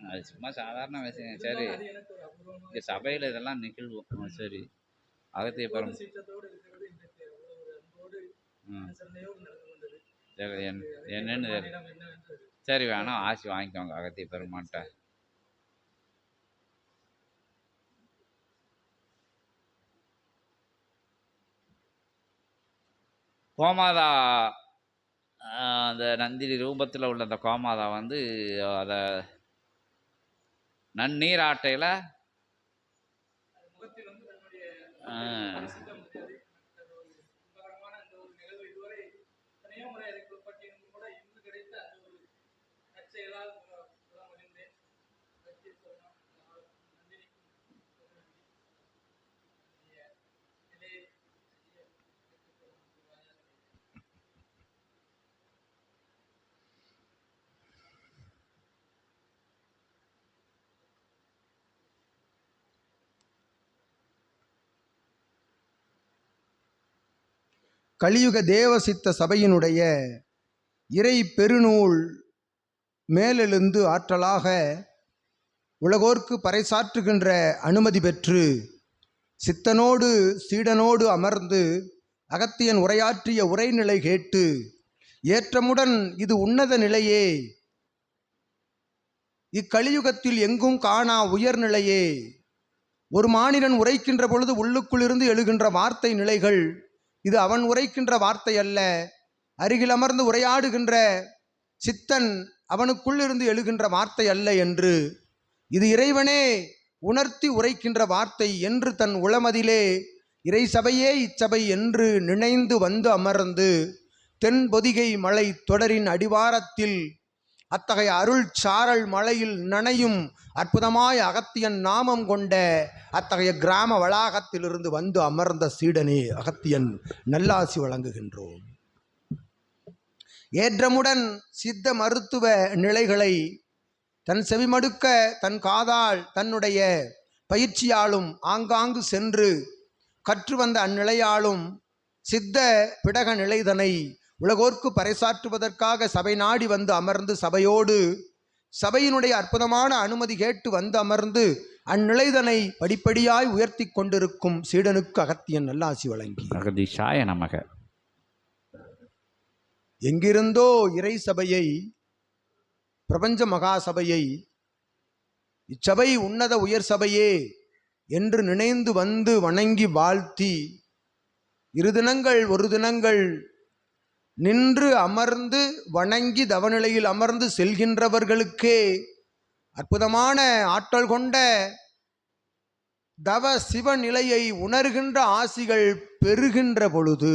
அது சும்மா சாதாரண விஷயம் சரி. இங்கே சபையில் இதெல்லாம் நிகழ்வோம். சரி. அகத்திய பரம். ம் சரி என் என்னன்னு சரி வேணாம் ஆசி வாங்கிக்கோங்க அகத்திய பெருமான்ட்ட. கோமாதா அந்த நந்தினி ரூபத்தில் உள்ள அந்த கோமாதா வந்து அதை நன்னீராட்டையில் முகத்தில் கலியுக தேவசித்த சபையினுடைய இறை பெருநூல் மேலெழுந்து ஆற்றலாக உலகோர்க்கு பறைசாற்றுகின்ற அனுமதி பெற்று சித்தனோடு சீடனோடு அமர்ந்து அகத்தியன் உரையாற்றிய உரைநிலை கேட்டு ஏற்றமுடன் இது உன்னத நிலையே. இக்கலியுகத்தில் எங்கும் காணா உயர்நிலையே. ஒரு மாநிலன் உரைக்கின்ற பொழுது உள்ளுக்குள்ளிருந்து எழுகின்ற வார்த்தை நிலைகள் இது அவன் உரைக்கின்ற வார்த்தை அல்ல. அருகில் அமர்ந்து உரையாடுகின்ற சித்தன் அவனுக்குள்ளிருந்து எழுகின்ற வார்த்தை அல்ல என்று. இது இறைவனே உணர்த்தி உரைக்கின்ற வார்த்தை என்று தன் உளமதிலே இறை சபையே இச்சபை என்று நினைந்து வந்து அமர்ந்து தென்பொதிகை மலை தொடரின் அடிவாரத்தில் அத்தகைய அருள் சாரல் மலையில் நனையும் அற்புதமாய் அகத்தியன் நாமம் கொண்ட அத்தகைய கிராம வளாகத்திலிருந்து வந்து அமர்ந்த சீடனே அகத்தியன் நல்லாசி வழங்குகின்றோம். ஏற்றமுடன் சித்த மருத்துவ நிலைகளை தன் செவிமடுக்க தன் காதால் தன்னுடைய பயிற்சியாலும் ஆங்காங்கு சென்று கற்று வந்த அந்நிலையாலும் சித்த பிடக நிலைதனை உலகோர்க்கு பறைசாற்றுவதற்காக சபை நாடி வந்து அமர்ந்து சபையோடு சபையினுடைய அற்புதமான அனுமதி கேட்டு வந்து அமர்ந்து அந்நிலைதனை படிப்படியாய் உயர்த்தி கொண்டிருக்கும் சீடனுக்கு அகத்தியன் நல்லாசி வழங்கி. அகதீஷாய நமக. எங்கிருந்தோ இறை சபையை பிரபஞ்ச மகா சபையை இச்சபை உன்னத உயர் சபையே என்று நினைந்து வந்து வணங்கி வாழ்த்தி இரு தினங்கள் ஒரு தினங்கள் நின்று அமர்ந்து வணங்கி தவநிலையில் அமர்ந்து செல்கின்றவர்களுக்கே அற்புதமான ஆற்றல் கொண்ட தவ சிவநிலையை உணர்கின்ற ஆசிகள் பெறுகின்ற பொழுது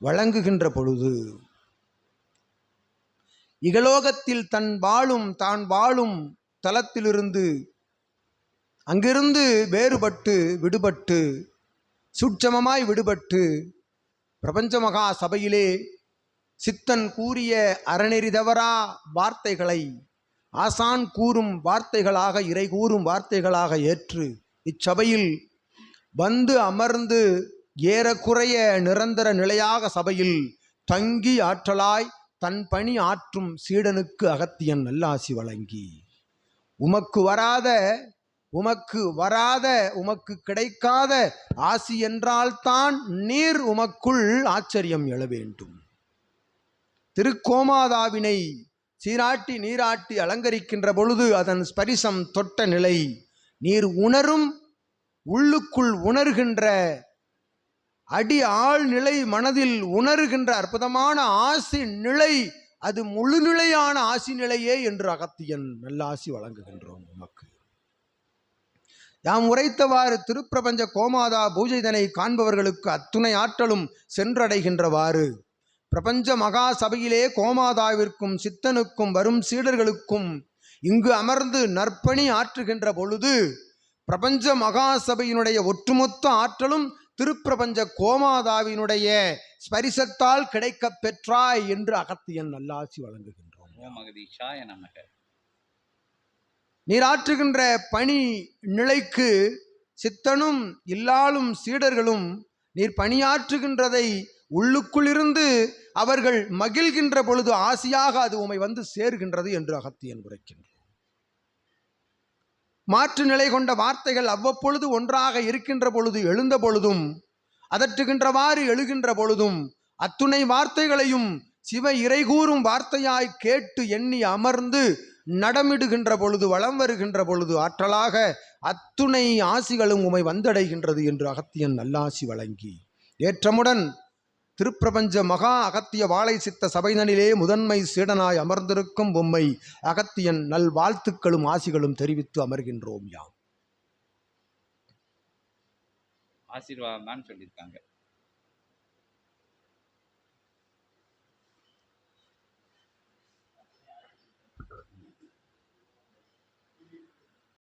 வழங்குகின்ற பொழுது. இகலோகத்தில் தன் வாழும் தான் வாழும் தலத்திலிருந்து அங்கிருந்து வேறுபட்டு விடுபட்டு சூட்சமமாய் விடுபட்டு பிரபஞ்ச மகா சபையிலே சித்தன் கூறிய அறநெறி தவறா வார்த்தைகளை ஆசான் கூறும் வார்த்தைகளாக இறை கூறும் வார்த்தைகளாக ஏற்று இச்சபையில் வந்து அமர்ந்து ஏறக்குறைய நிரந்தர நிலையாக சபையில் தங்கி ஆற்றலாய் தன் பணி ஆற்றும் சீடனுக்கு அகத்தியன் நல்லாசி வழங்கி. உமக்கு வராத உமக்கு வராத உமக்கு கிடைக்காத ஆசி என்றால்தான் நீர் உமக்குள் ஆச்சரியம் எழ வேண்டும். திருக்கோமாதாவினை சீராட்டி நீராட்டி அலங்கரிக்கின்ற பொழுது அதன் ஸ்பரிசம் தொட்ட நிலை. நீர் உணரும் உள்ளுக்குள் உணர்கின்ற அடி ஆழ்நிலை மனதில் உணர்கின்ற அற்புதமான ஆசி நிலை அது முழுநிலையான ஆசி நிலையே என்று அகத்தியன் நல்ல ஆசி வழங்குகின்றோம் உமக்கு. யாம் உரைத்தவாறு திருப்பிரபஞ்ச கோமாதா பூஜைதனை காண்பவர்களுக்கு அத்துணை ஆற்றலும் சென்றடைகின்றவாறு. பிரபஞ்ச மகா சபையிலே கோமாதாவிற்கும் சித்தனுக்கும் வரும் சீடர்களுக்கும் இங்கு அமர்ந்து நற்பணி ஆற்றுகின்ற பொழுது பிரபஞ்ச மகா சபையினுடைய ஒட்டுமொத்த ஆற்றலும் திருப்பிரபஞ்ச கோமாதாவினுடைய ஸ்பரிசத்தால் கிடைக்கப் பெற்றாய் என்று அகத்தியன் நல்லாசி வழங்குகின்றோம் நீராற்றுகின்ற பணி நிலைக்கு சித்தனும் இல்லாலும் சீடர்களும் நீர் பணியாற்றுகின்றதை உள்ளுக்குள்ளிருந்து அவர்கள் மகிழ்கின்ற பொழுது ஆசியாக அது உமை வந்து சேர்கின்றது என்று அகத்தியன் உரைக்கின்றார் மாற்று நிலை கொண்ட வார்த்தைகள் அவ்வப்பொழுது ஒன்றாக இருக்கின்ற பொழுது எழுந்த பொழுதும் அதற்றுகின்றவாறு எழுகின்ற பொழுதும் அத்துணை வார்த்தைகளையும் சிவ இறைகூறும் வார்த்தையாய் கேட்டு எண்ணி அமர்ந்து நடமிடுகின்ற பொழுது வலம் வருகின்ற பொழுது ஆற்றலாக அத்துணை ஆசிகளும் உமை வந்தடைகின்றது என்று அகத்தியன் நல்லாசி வழங்கி ஏற்றமுடன் திருப்பிரபஞ்ச மகா அகத்திய வாழை சித்த சபைதனிலே முதன்மை சீடனாய் அமர்ந்திருக்கும் உம்மை அகத்தியன் நல் வாழ்த்துக்களும் ஆசிகளும் தெரிவித்து அமர்கின்றோம் யாம். ஆசீர்வாதம் தான் சொல்லியிருக்காங்க.